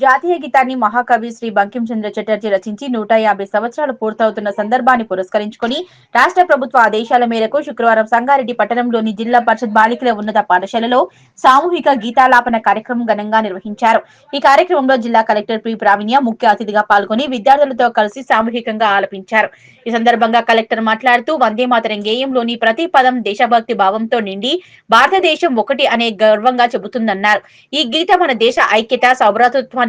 జాతీయ గీతాన్ని మహాకవి శ్రీ బంకించంద్ర చటర్జీ రచించి నూట యాభై సంవత్సరాలు పూర్తవుతున్న సందర్భాన్ని పురస్కరించుకుని రాష్ట్ర ప్రభుత్వ ఆదేశాల మేరకు శుక్రవారం సంగారెడ్డి పట్టణంలోని జిల్లా పరిషత్ బాలికల ఉన్నత పాఠశాలలో సామూహిక గీతాలాపన కార్యక్రమం ఘనంగా నిర్వహించారు. ఈ కార్యక్రమంలో జిల్లా కలెక్టర్ పి. ప్రావీణ్య ముఖ్య అతిథిగా పాల్గొని విద్యార్థులతో కలిసి సామూహికంగా ఆలపించారు. ఈ సందర్భంగా కలెక్టర్ మాట్లాడుతూ వందే మాతరం గేయంలోని ప్రతి పదం దేశభక్తి భావంతో నిండి భారతదేశం ఒకటి అనే గర్వంగా చెబుతుందన్నారు. ఈ గీత మన దేశ ఐక్యత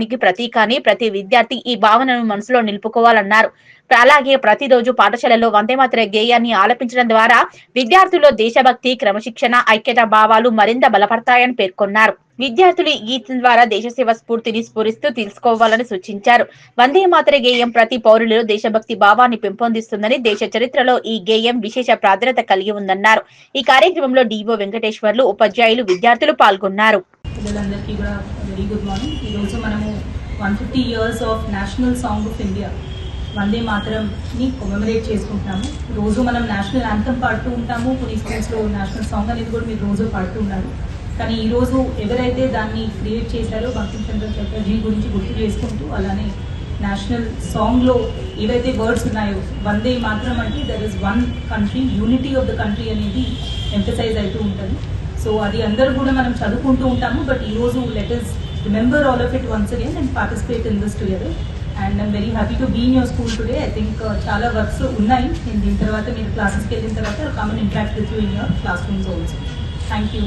సౌభ్రాతృత్వానికి ప్రతీక అని ప్రతి విద్యార్థి ఈ భావనను మనసులో నిలుపుకోవాలన్నారు. అలాగే ప్రతిరోజు పాఠశాలలో వందే మాత్ర గేయాన్ని ఆలపించడం ద్వారా విద్యార్థుల్లో దేశభక్తి క్రమశిక్షణ ఐక్యత భావాలు మరింత బలపడతాయని పేర్కొన్నారు. విద్యార్థులు గీతం ద్వారా దేశ సేవ స్ఫూర్తిని స్ఫురిస్తూ తెలుసుకోవాలని సూచించారు. వందే మాత్ర గేయం ప్రతి పౌరులలో దేశభక్తి భావాన్ని పెంపొందిస్తుందని దేశ చరిత్రలో ఈ గేయం విశేష ప్రాధాన్యత కలిగి ఉందన్నారు. ఈ కార్యక్రమంలో డిఓ వెంకటేశ్వర్లు ఉపాధ్యాయులు విద్యార్థులు పాల్గొన్నారు. పిల్లలందరికీ కూడా వెరీ గుడ్ మార్నింగ్ ఈరోజు మనము one fifty years of national song of India Vande మాత్రంని commemorate చేసుకుంటున్నాము. రోజు మనం నేషనల్ యాంథమ్ పాడుతూ ఉంటాము. కొన్ని స్కూల్స్లో నేషనల్ సాంగ్ అనేది కూడా మీరు రోజు పాడుతూ ఉన్నారు. కానీ ఈరోజు ఎవరైతే దాన్ని క్రియేట్ చేశారో బంకిం చంద్ర చటర్జీ గురించి గుర్తు చేసుకుంటూ అలానే నేషనల్ సాంగ్లో ఏవైతే వర్డ్స్ ఉన్నాయో వందే మాత్రం అంటే there is one country unity of the country అనేది ఎంఫసైజ్ అవుతూ ఉంటుంది. సో అది అందరూ కూడా మనం చదువుకుంటూ ఉంటాము. బట్ ఈ రోజు let us remember all of it once again and participate in this together and I'm very happy to be in your school today I think చాలా వర్క్స్ ఉన్నాయి. నేను దీని తర్వాత మీరు క్లాసెస్కి వెళ్ళిన తర్వాత come and interact with you in your classrooms also thank you